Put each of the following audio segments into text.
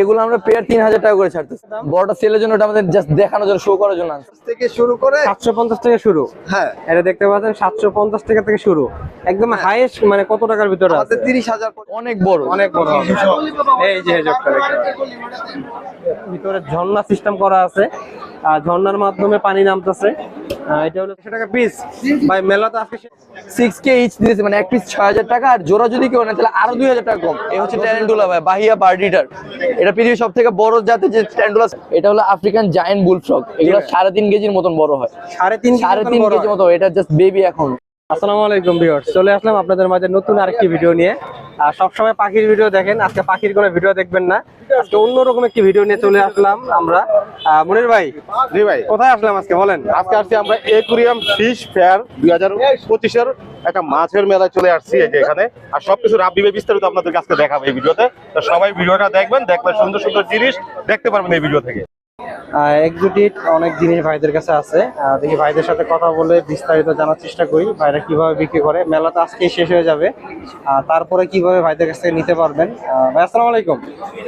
এগুলো আমরা পেয়ার তিন হাজার টাকা করে ছাড়তেছি। বড়টা সেলের জন্য ওটা আমাদের জাস্ট দেখানোর জন্য শো করার জন্য থেকে শুরু করে সাতশো পঞ্চাশ থেকে শুরু। হ্যাঁ। এটা দেখতে পাচ্ছেন সাতশো পঞ্চাশ টাকা থেকে শুরু। একদম হাইয়েস্ট মানে কত টাকার ভিতরে আছে? তিরিশ হাজার অনেক বড়। অনেক বড়। এই যে ভিতরে ঝর্ণা সিস্টেম করা আছে। ঝর্ণার মাধ্যমে পানি নামতেছে। এটা হলো একশো টাকা পিস ভাই আজকে সিক্স কে ইচ দিয়েছে মানে এক পিস ছয় হাজার টাকা আর জোড়া যদি কেউ তাহলে আরও দুই হাজার টাকা কম। এই হচ্ছে ট্যারেন্টুলা ভাই বাহিয়া পার্টিটার এটা পৃথিবীর সব থেকে বড় জাতের যে এটা হলো আফ্রিকান জায়েন্ট বুলফ্রগ এগুলো সাড়ে তিন কেজির মতন বড় হয়। সাড়ে তিন সাড়ে তিন কেজির মতো এটা জাস্ট বেবি এখন। আসসালামু আলাইকুম ভিউয়ার্স চলে আসলাম আপনাদের মাঝে নতুন আরেকটি ভিডিও নিয়ে। আর সবসময় পাখির ভিডিও দেখেন। আজকে পাখির কোনো ভিডিও দেখবেন না। আজকে অন্যরকম একটি ভিডিও নিয়ে চলে আসলাম আমরা। মনির ভাই জি ভাই। কোথায় আসলাম আজকে বলেন? আজকে আসছি আমরা একুরিয়াম ফিশ ফেয়ার দুই হাজার পঁচিশের একটা মাছের মেলায় চলে আসছি এই যে এখানে। আর সবকিছু রাব্বিবে বিস্তারিত আপনাদেরকে আজকে দেখাবো এই ভিডিওতে। তো সবাই ভিডিওটা দেখবেন দেখবেন সুন্দর সুন্দর জিনিস দেখতে পারবেন এই ভিডিও থেকে। এক্সোটিক অনেক জিনিস ভাইদের কাছে আছে। দেখি ভাইদের সাথে কথা বলে বিস্তারিত জানার চেষ্টা করি ভাইরা কীভাবে বিক্রি করে। মেলা তো আজকেই শেষ হয়ে যাবে। তারপরে কীভাবে ভাইদের কাছ থেকে নিতে পারবেন? ভাই আসসালামু আলাইকুম।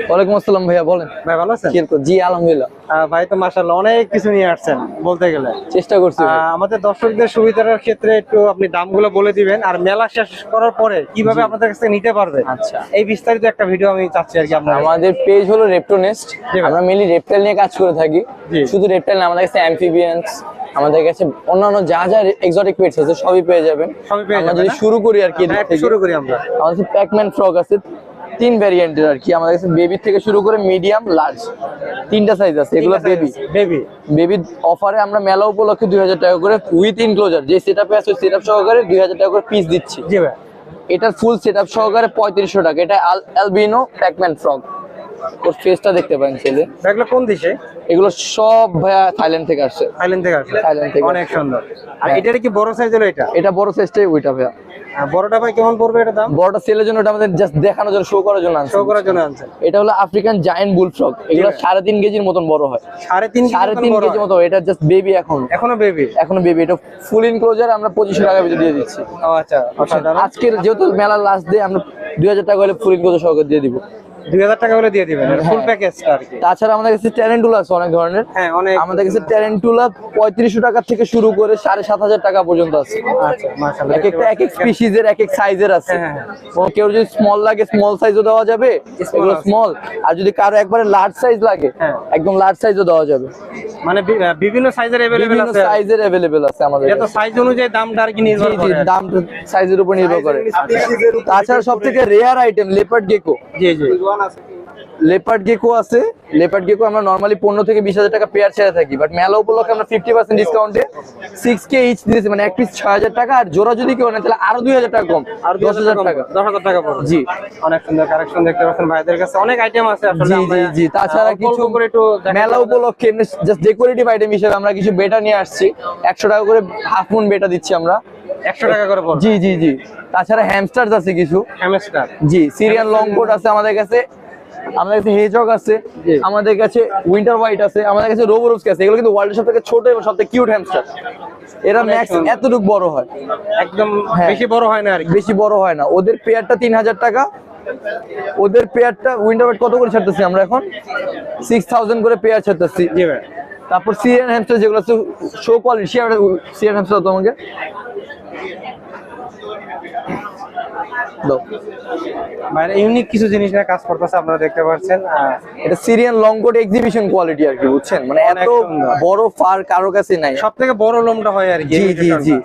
ওয়ালাইকুম আসসালাম ভাইয়া বলেন। ভাই ভালো আছেন? জি আলহামদুলিল্লাহ। ভাই তো মাসাল্লাহ অনেক কিছু নিয়ে আসছেন বলতে গেলে। চেষ্টা করছি আমাদের দর্শকদের সুবিধার ক্ষেত্রে একটু আপনি দামগুলো বলে দিবেন আর মেলা শেষ করার পরে কীভাবে আপনাদের কাছ থেকে নিতে পারবে? আচ্ছা। এই বিস্তারিত একটা ভিডিও আমি চাচ্ছি আর কি আমাদের পেজ হলো রেপ্টোনেস্ট। আমরা মেনলি রেপটাইল নিয়ে কাজ করে থাকি। জি। শুধু রেপটাইল না আমাদের কাছে অ্যাম্ফিবিয়ান্স আমাদের কাছে অন্যান্য যা যা এক্সোটিক পেটস আছে সবই পেয়ে যাবেন। আমরা যদি শুরু করি আর কি থেকে। শুরু করি আমরা। আমাদের প্যাকম্যান ফ্রগ আছে তিন ভ্যারিয়েন্টের আর কি। আমাদের কাছে বেবি থেকে শুরু করে মিডিয়াম লার্জ তিনটা সাইজ আছে এগুলো বেবি বেবি বেবি অফারে আমরা মেলা উপলক্ষে দুই হাজার টাকা করে উইথ ইনক্লোজার যে সেট আপে আছে সেট আপ সহকারে দুই হাজার টাকা করে পিস দিচ্ছি। জি ভাই। এটার ফুল সেট আপ সহকারে পঁয়ত্রিশশো টাকা। এটা অ্যালবিনো প্যাকম্যান ফ্রগ ওর ফেসটা দেখতে পারেন ছেলে। এগুলো কোন দেশে? এগুলো সব ভাইয়া থাইল্যান্ড থেকে আসছে। থাইল্যান্ড থেকে আসছে। থাইল্যান্ড থেকে অনেক সুন্দর। আর হ্যাঁ। এটার কি বড় সাইজ হলো এটা? এটা বড় সাইজটাই ওইটা ভাইয়া। বড়টা ভাই কেমন পড়বে এটা দাম? বড়টা সেলের জন্য ওটা আমাদের জাস্ট দেখানোর জন্য শো করার জন্য আনছি। শো করার জন্য আনছেন এটা হলো আফ্রিকান জায়েন্ট বুলফ্রগ এগুলো সাড়ে তিন কেজির মতন বড় হয়। সাড়ে তিন সাড়ে তিন কেজির মতো এটা জাস্ট বেবি এখন। এখনও বেবি এখনও বেবি এটা ফুল ইনক্লোজার আমরা পঁচিশশো টাকা ভিতরে দিয়ে দিচ্ছি। ও আচ্ছা আজকের যেহেতু মেলার লাস্ট ডে আমরা দুই হাজার টাকা হলে ফুল ইনক্লোজার সহকারে দিয়ে দিব। দুই হাজার টাকা করে দিয়ে দিবেন ফুল হ্যাঁ। প্যাকেজটা আর কি তাছাড়া আমাদের কাছে ট্যারেন্টুলা আছে অনেক ধরনের হ্যাঁ অনেক আমাদের কাছে ট্যারেন্টুলা পঁয়ত্রিশশো টাকা থেকে শুরু করে সাড়ে সাত হাজার টাকা পর্যন্ত আছে আচ্ছা মাশাআল্লাহ এক একটা এক এক স্পিসিজের এক এক সাইজের আছে হ্যাঁ, হ্যাঁ, কোনো কেউ যদি স্মল লাগে স্মল সাইজও দেওয়া যাবে এগুলো আছে। স্মল আর যদি কারো একবারে লার্জ সাইজ লাগে হ্যাঁ। একদম লার্জ সাইজও দেওয়া যাবে মানে বি- আহ, বিভিন্ন সাইজের अवेलेबल বিভিন্ন আছে সাইজের অ্যাভেলেবেল আছে আমাদের এটা তো কাছে। সাইজ অনুযায়ী দামটা আর কি নির্ভর জি জি করে দাম সাইজের উপর নির্ভর করে তাছাড়া সব থেকে রেয়ার আইটেম লেপার্ড গেকো জি জি লেপার্ড গেকো আছে। লেপার্ড গেকো আমরা নর্মালি পনেরো থেকে বিশ হাজার টাকা পেয়ার ছেড়ে থাকি বাট মেলা উপলক্ষে আমরা ফিফটি পার্সেন্ট ডিসকাউন্টে সিক্স কে ইচ দিয়েছি মানে এক পিস ছয় হাজার টাকা আর জোড়া যদি কেউ নেয় তাহলে আরও দুই হাজার টাকা কম আর দশ হাজার টাকা। দশ হাজার টাকা পড়বে। জি। অনেক সুন্দর কালেকশন দেখতে পাচ্ছেন ভাইদের কাছে। অনেক আইটেম আছে আসলে জি জি জি। তাছাড়া কিছু করে একটু মেলা উপলক্ষে জাস্ট ডেকোরেটিভ আইটেম হিসেবে আমরা কিছু বেটা নিয়ে আসছি। একশো টাকা করে হাফ মুন বেটা দিচ্ছি আমরা। একশো টাকা করে পড়বে। জি জি জি। তাছাড়া হ্যামস্টার্স আছে কিছু। হ্যামস্টার জি লং কোট আছে আমাদের কাছে। আমাদের কাছে হেজক আছে। আমাদের কাছে উইন্টার হোয়াইট আছে। আমাদের কাছে আছে। এগুলো কিন্তু ওয়ার্ল্ডের ছোট এবং কিউট হ্যামস্টার এরা ম্যাক্স এতটুকু বড় হয়। একদম হ্যাঁ। বেশি বড় হয় না আর বেশি বড় হয় না। ওদের পেয়ারটা তিন হাজার টাকা। ওদের পেয়ারটা উইন্টার হোয়াইট কত করে ছাড়তেছি আমরা এখন? সিক্স থাউজেন্ড করে পেয়ার ছাড়তেছি। তারপর সিরিয়ান হ্যামস্টার যেগুলো আছে শো কোয়ালিটি সিরিয়ান হ্যামস্টার তোমাকে। বাইরে ইউনিক কিছু জিনিস নিয়ে কাজ করতেছে আপনারা দেখতে পাচ্ছেন। এটা Syrian long coat exhibition quality আর কি বুঝছেন? মানে এত বড় ফার কারও কাছে নাই। সব থেকে বড় লোমটা হয় আর কি জি জি জি।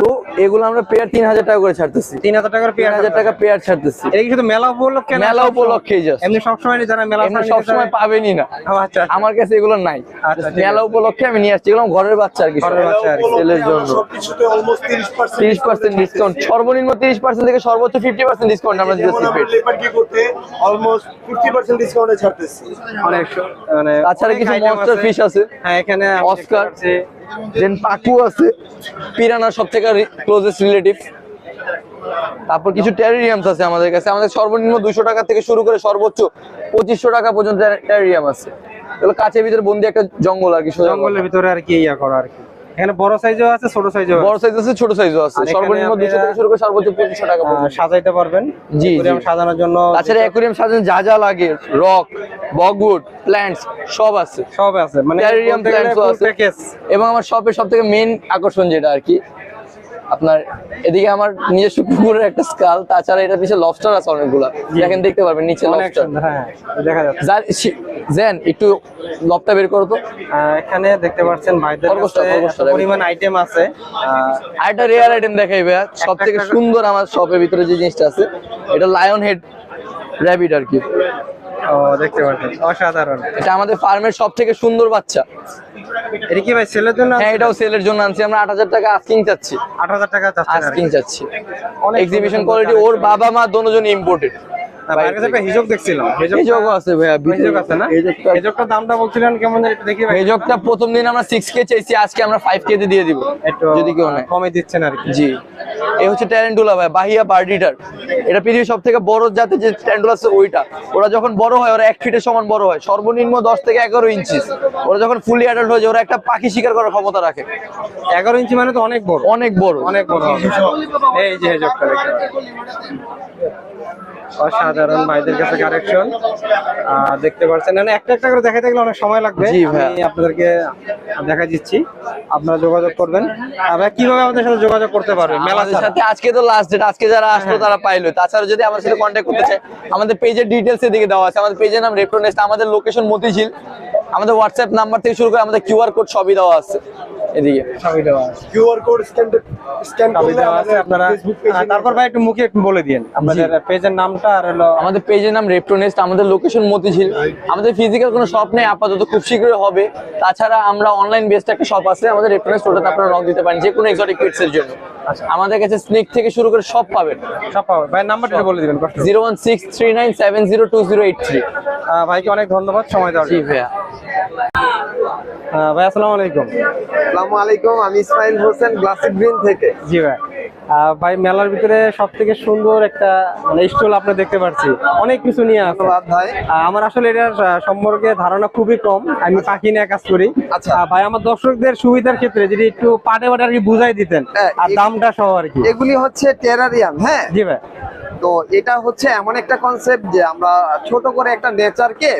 তো এগুলো আমরা পেয়ার তিন হাজার টাকা করে ছাড়তেছি। তিন হাজার টাকার পেয়ার হাজার টাকা পেয়ার ছাড়তেছি। এটা কি শুধু মেলা উপলক্ষে মেলা just। এমনি সবসময় যারা মেলা সবসময় পাবেনি না। আচ্ছা আমার কাছে এগুলো নাই। আচ্ছা, মেলা উপলক্ষে আমি নিয়ে আসছি। এগুলো ঘরের বাচ্চা আর কি ঘরের বাচ্চা আর সেলের জন্য। সবকিছুতে তিরিশ পার্সেন্ট ডিসকাউন্ট সর্বনিম্ন তিরিশ পার্সেন্ট থেকে সর্বোচ্চ ফিফটি পার্সেন্ট ডিসকাউন্ট আমরা দিতেছি অলমোস্ট ফিফটি পার্সেন্ট ডিসকাউন্টে ছাড়তেছি। অনেক মানে তাছাড়া কিছু মনস্টার আছে। ফিশ আছে। হ্যাঁ এখানে অস্কার পাচ্ছি। দেন পাকু আছে। পিরানা সব থেকে ক্লোজেস্ট রিলেটিভ তারপর কিছু টেরিয়ামস আছে আমাদের কাছে। আমাদের সর্বনিম্ন দুশো টাকা থেকে শুরু করে সর্বোচ্চ পঁচিশশো টাকা পর্যন্ত টেরিয়াম আছে। এগুলো কাছের ভিতরে বন্দি একটা জঙ্গল আর কি জঙ্গলের ভিতরে আর কি ইয়া করা আর কি। এখানে বড় সাইজও আছে ছোট সাইজও বড় সাইজ আছে ছোট সাইজও আছে। সর্বনিম্ন দুশো আপনারা- থেকে শুরু করে সর্বোচ্চ 2500 টাকা পর্যন্ত। সাজাইতে পারবেন। জি, অ্যাকোয়ারিয়াম সাজানোর জন্য তাছাড়া অ্যাকোয়ারিয়াম সাজানো যা যা লাগে রক বকউড প্ল্যান্টস সব আছে। সব আছে। মানে অ্যাকোয়ারিয়াম full আছে। এবং আমার শপের সব থেকে মেন আকর্ষণ যেটা আর কি আপনার এদিকে আমার নিজস্ব পুকুরের একটা স্কাল তাছাড়া এটা পিছিয়ে লবস্টার আছে অনেকগুলা। দেখেন দেখতে পারবেন নিচে লবস্টার হ্যাঁ দেখা যাচ্ছে। জেন একটু লবটা বের করো তো। এখানে দেখতে পাচ্ছেন ভাইদের পরিমাণ আইটেম আছে। আহ, আর একটা রেয়ার আইটেম দেখাই ভাইয়া। সব থেকে সুন্দর আমার শপের ভিতরে যে জিনিসটা আছে এটা লায়ন হেড র্যাবিট আর কি। ও দেখতে পাচ্ছেন। অসাধারণ। এটা আমাদের ফার্মের সব থেকে সুন্দর বাচ্চা। এটা কি ভাই সেলের জন্য হ্যাঁ এটাও সেলের জন্য আনছি। আমরা আট হাজার টাকা আস্কিং চাচ্ছি। আট হাজার টাকা চাচ্ছেন আস্কিং চাচ্ছি। এক্সিবিশন কোয়ালিটি ওর বাবা মা ইম্পোর্টেড হিজক দেখছিলাম। আছে ভাইয়া হিজক আছে না? হিজকটা- দামটা বলছিলেন কেমন একটু দেখি ভাই। প্রথম দিন আমরা চাইছি আজকে আমরা তে দিয়ে দিব। যদি কেউ কমে দিচ্ছেন আর কি। জি। এই হচ্ছে ভাই বাহিয়া বার্ডিটার। এটা পৃথিবীর সব থেকে বড় জাতের যে আছে ওইটা। ওরা যখন বড় হয় ওরা এক ফিটের সমান বড় হয়। সর্বনিম্ন দশ থেকে এগারো ইঞ্চি ওরা যখন ফুলি অ্যাডাল্ট হয়ে যায় ওরা একটা পাখি শিকার করার ক্ষমতা রাখে। এগারো ইঞ্চি মানে তো অনেক বড়। অনেক বড়। অনেক বড়। এই যে অসাধারণ ভাইদের কাছে কারেকশন দেখতে পাচ্ছেন মানে একটা একটা করে দেখাতে গেলে অনেক সময় লাগবে। আমি আপনাদেরকে দেখা দিচ্ছি। আপনারা যোগাযোগ করবেন। ভাই কীভাবে আমাদের সাথে যোগাযোগ করতে পারবেন মেলা সাথে আজকে তো লাস্ট ডেট আজকে যারা আসলো তারা পাইলো। তাছাড়া যদি আমার সাথে কন্ট্যাক্ট করতে চায় আমাদের পেজের ডিটেলস এদিকে দেওয়া আছে। আমাদের পেজের নাম রেপ্রোনেস্ট আমাদের লোকেশন মতিঝিল। আমাদের হোয়াটসঅ্যাপ নাম্বার থেকে শুরু করে আমাদের কিউআর কোড সবই দেওয়া আছে। এদিকে। সবই দেওয়া আছে। কিউআর কোড স্ক্যান স্ক্যান করলে আমাদের আপনারা ফেসবুক পেজে আহ, তারপর ভাই একটু মুখে একটু বলে দিন আপনাদের পেজের নামটা আর হলো আমাদের পেজের নাম রেপ্টোনেস্ট আমাদের লোকেশন মতিঝিল। আমাদের ফিজিক্যাল কোনো শপ নেই আপাতত খুব শীঘ্রই হবে। তাছাড়া আমরা অনলাইন বেসড একটা শপ আছে আমাদের রেপ্টোনেস্ট ওটাতে আপনারা রং দিতে পারেন যে কোনো এক্সোটিক পেটস এর জন্য। আমাদের কাছে স্নেক থেকে শুরু করে সব পাবেন। সব পাবে ভাই নাম্বারটা বলে দিবেন zero one six three nine seven zero two zero eight three ভাইকে অনেক ধন্যবাদ সময় দেওয়ার জি ভাইয়া। ভাই আসসালামু আলাইকুম। আসসালামু আলাইকুম আমি ইসমাইল হোসেন গ্লাসিক গ্রিন থেকে। জি ভাই। ভাই মেলার ভিতরে সব থেকে সুন্দর একটা মানে স্টল আপনি দেখতে পাচ্ছি। অনেক কিছু নিয়ে আছে। ভাই। আমার আসলে এটার সম্পর্কে ধারণা খুবই কম। আমি পাখি নিয়ে কাজ করি। আচ্ছা। ভাই আমার দর্শকদের সুবিধার ক্ষেত্রে যদি একটু পাটে পাটে আর কি বুঝাই দিতেন হ্যাঁ, আর দামটা সহ আর কি। এগুলি হচ্ছে টেরারিয়াম হ্যাঁ? জি ভাই। তো এটা হচ্ছে এমন একটা কনসেপ্ট যে আমরা ছোট করে একটা নেচারকে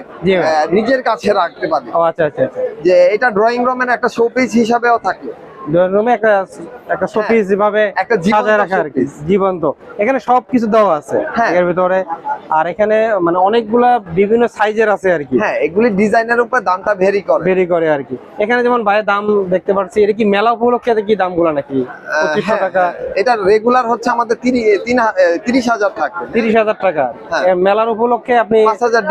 নিজের কাছে রাখতে পারি। আচ্ছা আচ্ছা আচ্ছা। যে এটা ড্রয়িং রুমের একটা শোপিস হিসাবেও থাকে রুমে একটা একটা শোপিস যেভাবে হ্যাঁ, একটা জীবন্ত সাজায় রাখা আর কি জীবন্ত। এখানে সবকিছু দেওয়া আছে হ্যাঁ। এর ভিতরে। আর এখানে মানে অনেকগুলা বিভিন্ন সাইজের আছে আর কি। হ্যাঁ এগুলি ডিজাইনের উপর দামটা ভেরি করে। বেরি করে আর কি। এখানে যেমন ভাইয়ের দাম দেখতে পাচ্ছি এটা কি মেলা উপলক্ষে কি দামগুলো নাকি? পঁচিশশো হ্যাঁ, টাকা। এটা রেগুলার হচ্ছে আমাদের টাকা তিরিশ হাজার টাকা। হ্যাঁ। মেলার উপলক্ষে আপনি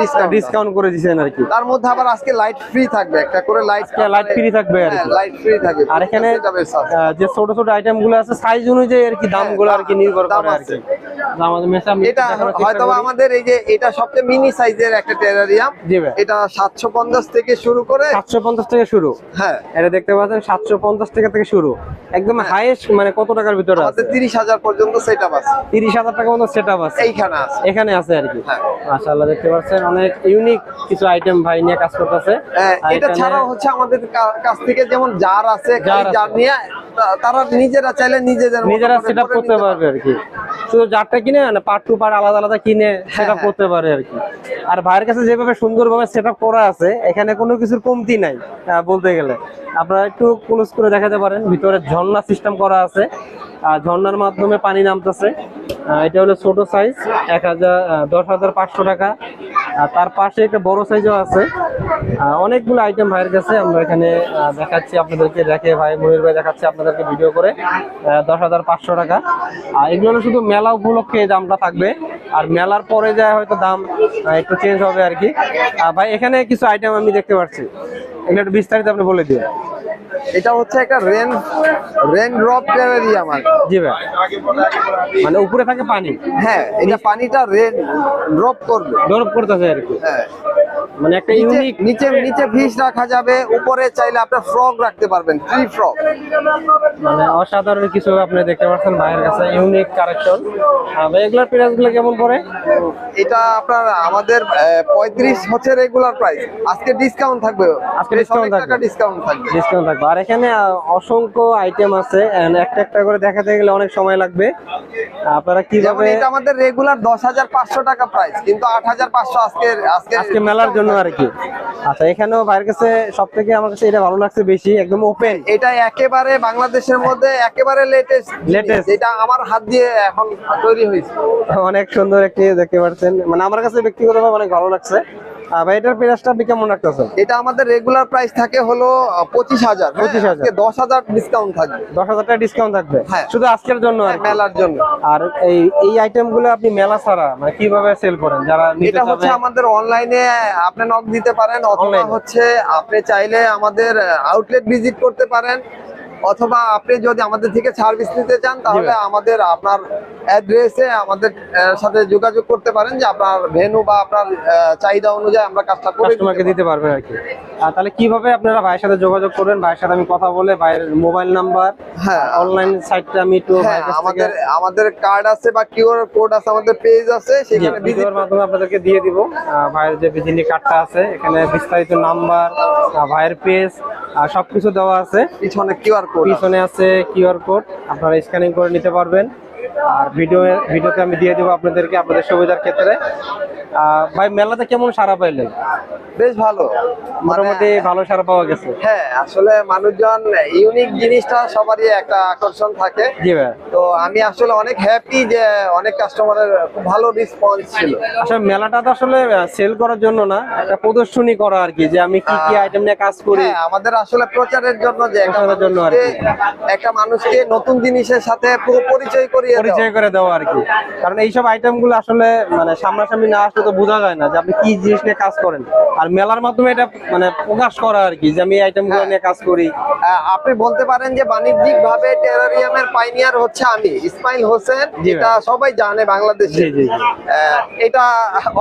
ডিসকাউন্ট ডিসকাউন্ট করে দিচ্ছেন আর কি। তার মধ্যে আবার আজকে লাইট ফ্রি থাকবে একটা করে লাইট আজকে light থাকবে আর লাইট ফ্রি থাকবে। আর এখানে যে ছোট ছোট আইটেমগুলো আছে সাইজ অনুযায়ী আর কি দামগুলো আর কি নির্ভর করে আর কি। আমাদের এটা হয়তো আমাদের এই যে এটা সবচেয়ে মিনি সাইজের একটা টেরারিয়াম এটা সাতশো পঞ্চাশ থেকে শুরু করে সাতশো পঞ্চাশ থেকে শুরু। হ্যাঁ। এটা দেখতে পাচ্ছেন সাতশো পঞ্চাশ টাকা থেকে শুরু। একদম হাইয়েস্ট মানে কত টাকার ভিতরে আছে? পর্যন্ত আছে। টাকা মতো সেট আপ আছে। এইখানে আছে। এখানে আছে আর কি। হ্যাঁ। মাশাআল্লাহ দেখতে পাচ্ছেন অনেক ইউনিক কিছু আইটেম ভাই নিয়ে কাজ করতেছে। হ্যাঁ, এটা ছাড়াও হচ্ছে আমাদের কাছ থেকে যেমন জার আছে। জার নিয়ে তারা নিজেরা চাইলে নিজেদের নিজেরা সেট করে করতে পারবে আর কি শুধু জারটা কিনে না পার্ট টু পার্ট আলাদা আলাদা কিনে সেট হ্যাঁ। করতে পারে আর কি আর ভাইয়ের কাছে যেভাবে সুন্দরভাবে সেট করা আছে এখানে কোনো কিছুর কমতি নাই বলতে গেলে। আপনারা একটু ক্লোজ করে দেখাতে পারেন ভিতরে ঝর্ণা সিস্টেম করা আছে। আর ঝর্ণার মাধ্যমে পানি নামতেছে। এটা হলো ছোট সাইজ এক হাজার দশ হাজার পাঁচশো টাকা। আর তার পাশে একটা বড় সাইজও আছে। অনেকগুলো আইটেম ভাইয়ের কাছে আমরা এখানে দেখাচ্ছি আপনাদেরকে। দেখে ভাই মনির ভাই দেখাচ্ছি আপনাদেরকে ভিডিও করে। দশ হাজার পাঁচশো টাকা। আর এগুলো শুধু মেলা উপলক্ষে দামটা থাকবে। আর মেলার পরে যা হয়তো দাম একটু চেঞ্জ হবে আর কি। ভাই, এখানে কিছু আইটেম আমি দেখতে পাচ্ছি এগুলো একটু বিস্তারিত আপনি বলে দিন এটা হচ্ছে একটা রেন রেন ড্রপ টেরারিয়াম আমার জি ভাই। মানে উপরে থাকে পানি? হ্যাঁ এটা পানিটা রেন ড্রপ করবে। ড্রপ করতেছে আর কি। হ্যাঁ। মানে একটা ইউনিক নিচে নিচে ফিশ রাখা যাবে উপরে চাইলে আপনার ফ্রক রাখতে পারবেন ট্রি ফ্রক মানে অসাধারণ কিছু আপনি দেখতে পাচ্ছেন ভাইয়ের কাছে ইউনিক কালেকশন ভাই এগুলোর প্রাইসগুলো কেমন পড়ে? এটা আপনার আমাদের পঁয়ত্রিশ হচ্ছে রেগুলার প্রাইস আজকে ডিসকাউন্ট থাকবে। আজকে অনেক থাকবে। ডিসকাউন্ট থাকবে। ডিসকাউন্ট থাকবে। আর এখানে অসংখ্য আইটেম আছে একটা একটা করে দেখাতে গেলে অনেক সময় লাগবে। আপনারা কীভাবে এটা আমাদের রেগুলার দশ হাজার পাঁচশো টাকা প্রাইস কিন্তু আট হাজার পাঁচশো আজকে আজকে আজকে মেলার জন্য আর কি। আচ্ছা এখানেও বাইরের কাছে সব থেকে আমার কাছে এটা ভালো লাগছে বেশি একদম ওপেন এটা একেবারে বাংলাদেশের মধ্যে একেবারে লেটেস্ট লেটেস্ট এটা আমার হাত দিয়ে এখন তৈরি হয়েছে। অনেক সুন্দর একটি দেখতে পাচ্ছেন। মানে আমার কাছে ব্যক্তিগতভাবে অনেক ভালো লাগছে। ভাই এটার প্রাইসটা আপনি কেমন রাখতেছেন? এটা আমাদের রেগুলার প্রাইস থাকে হলো পঁচিশ হাজার। 25,000 আজকে দশ হাজার ডিসকাউন্ট থাকবে। দশ হাজার টাকা ডিসকাউন্ট থাকবে? হ্যাঁ। শুধু আজকের জন্য মেলার জন্য। আর এই এই আপনি মেলা ছাড়া মানে কীভাবে সেল করেন? যারা এটা হচ্ছে আমাদের অনলাইনে আপনি নক দিতে পারেন অথবা হচ্ছে আপনি চাইলে আমাদের আউটলেট ভিজিট করতে পারেন। অথবা আপনি যদি আমাদের থেকে সার্ভিস নিতে চান তাহলে আমাদের আপনার অ্যাড্রেসে আমাদের সাথে যোগাযোগ করতে পারেন যে আপনার ভেনু বা আপনার চাহিদা অনুযায়ী আমরা কাজটা করে দিতে কাস্টমারকে দিতে পারবেন আর কি। তাহলে কীভাবে আপনারা ভাইয়ের সাথে যোগাযোগ করবেন? ভাইয়ের সাথে আমি কথা বলে ভাইয়ের মোবাইল নাম্বার হ্যাঁ। অনলাইন সাইটটা আমি একটু হ্যাঁ আমাদের আমাদের কার্ড আছে বা কিউআর কোড আছে আমাদের পেজ আছে সেখানে ভিডিওর মাধ্যমে আপনাদেরকে দিয়ে দিব। ভাইয়ের যে ভিজিটিং কার্ডটা আছে এখানে বিস্তারিত নাম্বার ভাইয়ের পেজ আর সবকিছু দেওয়া আছে। পিছনে কিউআর পিছনে আছে কিউআর কোড আপনারা স্ক্যানিং করে নিতে পারবেন। আর ভিডিও ভিডিওতে আমি দিয়ে দেবো আপনাদেরকে আপনাদের সুবিধার ক্ষেত্রে। ভাই মেলাতে কেমন সারা পাইলেন? বেশ ভালো। মোটামুটি ভালো সারা পাওয়া গেছে। হ্যাঁ আসলে মানুষজন ইউনিক জিনিসটা সবারই একটা আকর্ষণ থাকে। জি ভাই। তো আমি আসলে অনেক হ্যাপি যে অনেক কাস্টমারের খুব ভালো রেসপন্স ছিল। আসলে মেলাটা তো আসলে সেল করার জন্য না একটা প্রদর্শনী করা আর কি যে আমি কি কি আইটেম নিয়ে কাজ করি। হ্যাঁ আমাদের আসলে প্রচারের জন্য যে একটা জন্য আর মানুষকে- একটা মানুষকে নতুন জিনিসের সাথে পুরো পরিচয় করিয়ে। পরিচয় করে দেওয়া আর কি। কারণ এইসব আইটেমগুলো আসলে মানে সামনাসামনি না আসলে তো বোঝা যায় না যে আপনি কি জিনিস নিয়ে কাজ করেন। আর মেলার মাধ্যমে এটা মানে প্রকাশ করা আর কি যে আমি এই আইটেমগুলো নিয়ে কাজ করি। আপনি বলতে পারেন যে বাণিজ্যিক ভাবে টেরারিয়ামের পাইনিয়ার হচ্ছে আমি ইসমাইল হোসেন এটা সবাই জানে বাংলাদেশে। এটা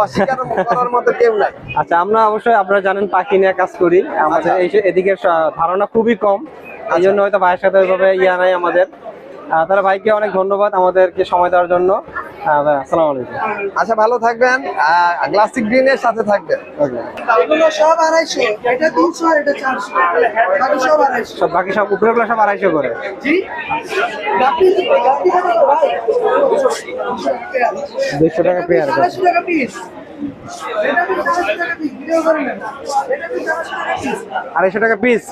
অস্বীকার করার মতো কেউ নাই। আচ্ছা আমরা অবশ্যই আপনারা জানেন পাখি নিয়ে কাজ করি। আমাদের এই এদিকে ধারণা খুবই কম। এই জন্য হয়তো ভাইয়ের সাথে ওইভাবে ইয়া নাই আমাদের। তাহলে ভাইকে অনেক ধন্যবাদ আমাদেরকে সময় দেওয়ার জন্য। আসসালামু আলাইকুম। আচ্ছা ভালো থাকবেন। গ্লাসিক গ্রিনের সাথে থাকবেন। এগুলো সব আড়াইশো। এটা তিনশো আর এটা চারশো। বাকি সব আড়াইশো। সব বাকি সব উপরেগুলো সব আড়াইশো করে। জি। গাপ্পি গাপ্পি কত ভাই। দুইশো টাকা পেয়ার। করে। আড়াইশো টাকা পিস আড়াইশো টাকা পিস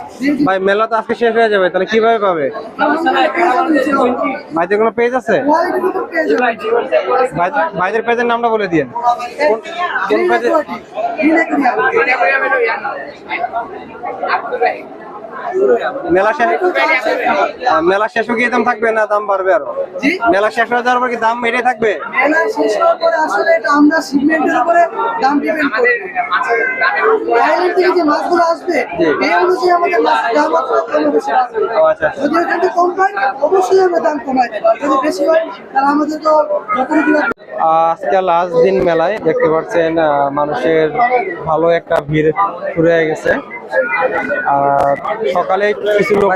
ভাই, মেলা তো আজকে শেষ হয়ে যাবে, তাহলে কীভাবে পাবে? ভাইদের কোনো পেজ আছে? ভাইদের পেজের নামটা বলে কোন কোন পেজে মেলা শেষ মেলা শেষ হয়ে দাম থাকবে না দাম বাড়বে আরও? মেলা শেষ হয়ে যাওয়ার পর কি দাম এটাই থাকবে? মেলা শেষ হওয়ার পরে আসলে এটা আমরা সিগমেন্টের উপরে দাম পেমেন্ট করব। বাইরের থেকে যে মাছগুলো আসবে এই অনুযায়ী আমাদের মাছ দাম আসবে কম বেশি আসবে ও আচ্ছা আচ্ছা। যদি এখান থেকে কম পাই অবশ্যই আমরা দাম কমাই। যদি বেশি হয় তাহলে আমাদের তো যতটুকু লাগবে আহ, আজকে লাস্ট দিন মেলায় দেখতে পাচ্ছেন আহ, মানুষের ভালো একটা ভিড় ঘুরে গেছে। সকালে কিছু লোক।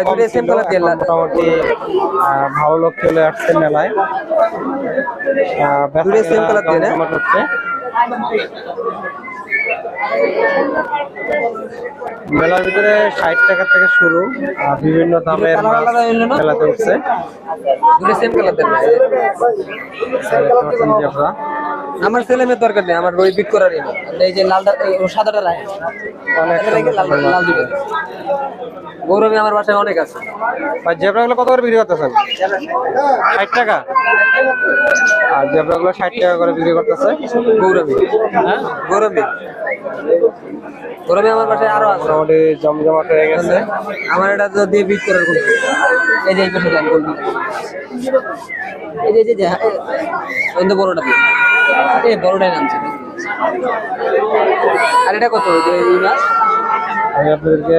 মোটামুটি ভালো লোক চলে আসছে মেলায় হচ্ছে মেলার ভিতরে ষাট টাকা থেকে শুরু আর বিভিন্ন দামের? মেলাতে উঠছে আপনারা। আমার ছেলে মেয়ের দরকার নেই আমার ওই বিক করার এই যে লালটা সাদাটা রেখে লাল দুটো গৌরবী আমার বাসায় অনেক আছে। আর জেব্রাগুলো কত করে বিক্রি করতেছেন? ষাট টাকা? আর জেব্রাগুলো ষাট টাকা করে বিক্রি করতেছে? গৌরবী। হ্যাঁ গৌরবী। গৌরবী আমার বাসায় আরও আছে। মোটামুটি জমজমাট হয়ে গেছে। আমার এটা তো দিয়ে বিট করার কোনো এই যে এই পাশে এই যে এই যে, বড়টা দিন এই বড়টাই নামছে আর এটা কত? এই মাছ আমি আপনাদেরকে